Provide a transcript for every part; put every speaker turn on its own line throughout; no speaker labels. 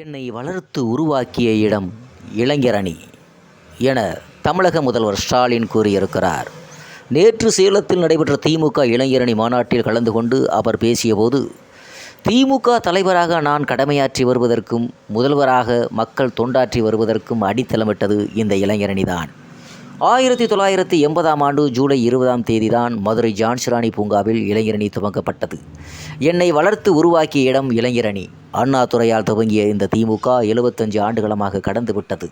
என்னை வளர்த்து உருவாக்கிய இடம் இளைஞரணி என தமிழக முதல்வர் ஸ்டாலின் கூறியிருக்கிறார். நேற்று சேலத்தில் நடைபெற்ற திமுக இளைஞரணி மாநாட்டில் கலந்து கொண்டு அவர் பேசியபோது திமுக தலைவராக நான் கடமையாற்றி வருவதற்கும் முதல்வராக மக்கள் தொண்டாற்றி வருவதற்கும் அடித்தளமிட்டது இந்த இளைஞரணிதான். ஆயிரத்தி தொள்ளாயிரத்தி எண்பதாம் ஆண்டு ஜூலை இருபதாம் தேதிதான் மதுரை ஜான்சிராணி பூங்காவில் இளைஞரணி துவங்கப்பட்டது. என்னை வளர்த்து உருவாக்கிய இடம் இளைஞரணி. அண்ணா துறையால் துவங்கிய இந்த திமுக எழுபத்தஞ்சு ஆண்டுகளமாக கடந்துவிட்டது.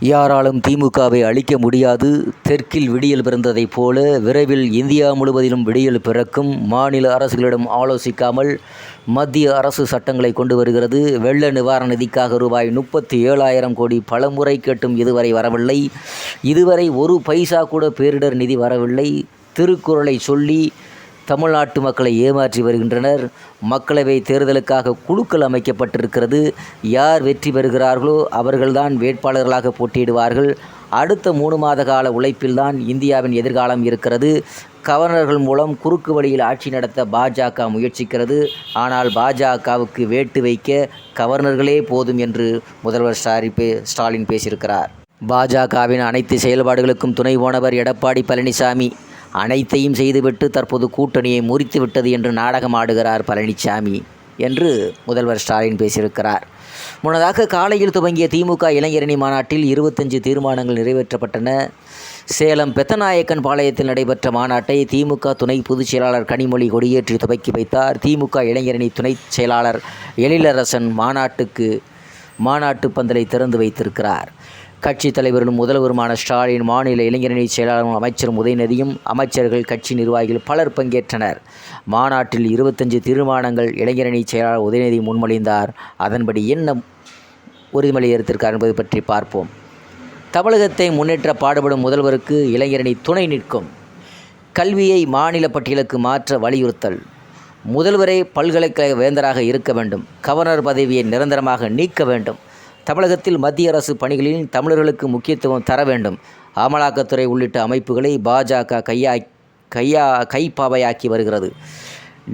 யாராலும் திமுகவை அழிக்க முடியாது. தெற்கில் விடியல் பிறந்ததைப் போல விரைவில் இந்தியா முழுவதிலும் விடியல் பிறக்கும். மாநில அரசுகளிடம் ஆலோசிக்காமல் மத்திய அரசு சட்டங்களை கொண்டு வருகிறது. வெள்ள நிவாரண நிதிக்காக ரூபாய் முப்பத்தி ஏழாயிரம் கோடி பலமுறை கேட்டும் இதுவரை வரவில்லை. இதுவரை ஒரு பைசா கூட பேரிடர் நிதி வரவில்லை. திருக்குறளை சொல்லி தமிழ்நாட்டு மக்களை ஏமாற்றி வருகின்றனர். மக்களவை தேர்தலுக்காக குழுக்கள் அமைக்கப்பட்டிருக்கிறது. யார் வெற்றி பெறுகிறார்களோ அவர்கள்தான் வேட்பாளர்களாக போட்டியிடுவார்கள். அடுத்த மூணு மாத கால உழைப்பில்தான் இந்தியாவின் எதிர்காலம் இருக்கிறது. கவர்னர்கள் மூலம் குறுக்கு வழியில் ஆட்சி நடத்த பாஜக முயற்சிக்கிறது. ஆனால் பாஜகவுக்கு வேட்டு வைக்க கவர்னர்களே போதும் என்று முதல்வர் ஸ்டாலின் பேசியிருக்கிறார். பாஜகவின் அனைத்து செயல்பாடுகளுக்கும் துணை போனவர் எடப்பாடி பழனிசாமி. அனைத்தையும் செய்துவிட்டு தற்போது கூட்டணியை முறித்துவிட்டது என்று நாடகம் ஆடுகிறார் பழனிசாமி என்று முதல்வர் ஸ்டாலின் பேசியிருக்கிறார். முன்னதாக காலையில் துவங்கிய திமுக இளைஞரணி மாநாட்டில் இருபத்தஞ்சு தீர்மானங்கள் நிறைவேற்றப்பட்டன. சேலம் பெத்தநாயக்கன் பாளையத்தில் நடைபெற்ற மாநாட்டை திமுக துணை பொதுச் செயலாளர் கனிமொழி கொடியேற்றி துவக்கி வைத்தார். திமுக இளைஞரணி துணை செயலாளர் எழிலரசன் மாநாட்டுக்கு மாநாட்டு பந்தலை திறந்து வைத்திருக்கிறார். கட்சித் தலைவரும் முதல்வருமான ஸ்டாலின் மாநில இளைஞரணி செயலாளரும் அமைச்சரும் உதயநிதியும் அமைச்சர்கள் கட்சி நிர்வாகிகள் பலர் பங்கேற்றனர். மாநாட்டில் இருபத்தஞ்சு தீர்மானங்கள் இளைஞரணி செயலாளர் உதயநிதி முன்மொழிந்தார். அதன்படி என்ன உறுதிமொழி எடுத்திருக்கார் என்பது பற்றி பார்ப்போம். தமிழகத்தை முன்னேற்ற பாடுபடும் முதல்வருக்கு இளைஞரணி துணை நிற்கும். கல்வியை மாநில பட்டியலுக்கு மாற்ற வலியுறுத்தல். முதல்வரே பல்கலைக்கழக வேந்தராக இருக்க வேண்டும். கவர்னர் பதவியை நிரந்தரமாக நீக்க வேண்டும். தமிழகத்தில் மத்திய அரசு பணிகளில் தமிழர்களுக்கு முக்கியத்துவம் தர வேண்டும். அமலாக்கத்துறை உள்ளிட்ட அமைப்புகளை பாஜக கையா கையா கைப்பாவையாக்கி வருகிறது.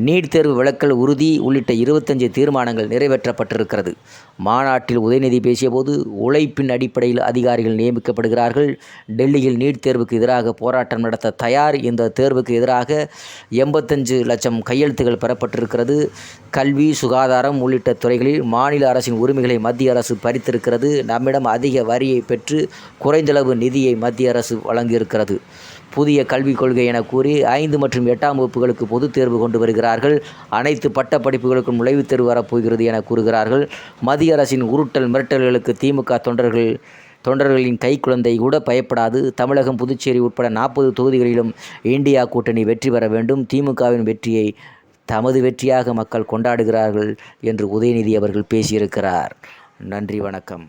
நீட் தேர்வு விளக்கல் உறுதி உள்ளிட்ட இருபத்தஞ்சு தீர்மானங்கள் நிறைவேற்றப்பட்டிருக்கிறது. மாநாட்டில் உதயநிதி பேசியபோது உழைப்பின் அடிப்படையில் அதிகாரிகள் நியமிக்கப்படுகிறார்கள். டெல்லியில் நீட் தேர்வுக்கு எதிராக போராட்டம் நடத்த தயார். இந்த தேர்வுக்கு எதிராக எண்பத்தஞ்சு லட்சம் கையெழுத்துகள் பெறப்பட்டிருக்கிறது. கல்வி சுகாதாரம் உள்ளிட்ட துறைகளில் மாநில அரசின் உரிமைகளை மத்திய அரசு பறித்திருக்கிறது. நம்மிடம் அதிக வரியை பெற்று குறைந்தளவு நிதியை மத்திய அரசு வழங்கியிருக்கிறது. புதிய கல்விக் கொள்கை என கூறி ஐந்து மற்றும் எட்டாம் வகுப்புகளுக்கு பொதுத் தேர்வு கொண்டு வருகிறார்கள். அனைத்து பட்ட படிப்புகளுக்கும் நுழைவுத் தேர்வு வரப்போகிறது என கூறுகிறார்கள். மத்திய அரசின் உருட்டல் மிரட்டல்களுக்கு திமுக தொண்டர்கள் தொண்டர்களின் கைக்குழந்தை கூட பயப்படாது. தமிழகம் புதுச்சேரி உட்பட நாற்பது தொகுதிகளிலும் இந்தியா கூட்டணி வெற்றி பெற வேண்டும். திமுகவின் வெற்றியை தமது வெற்றியாக மக்கள் கொண்டாடுகிறார்கள் என்று உதயநிதி அவர்கள் பேசியிருக்கிறார். நன்றி வணக்கம்.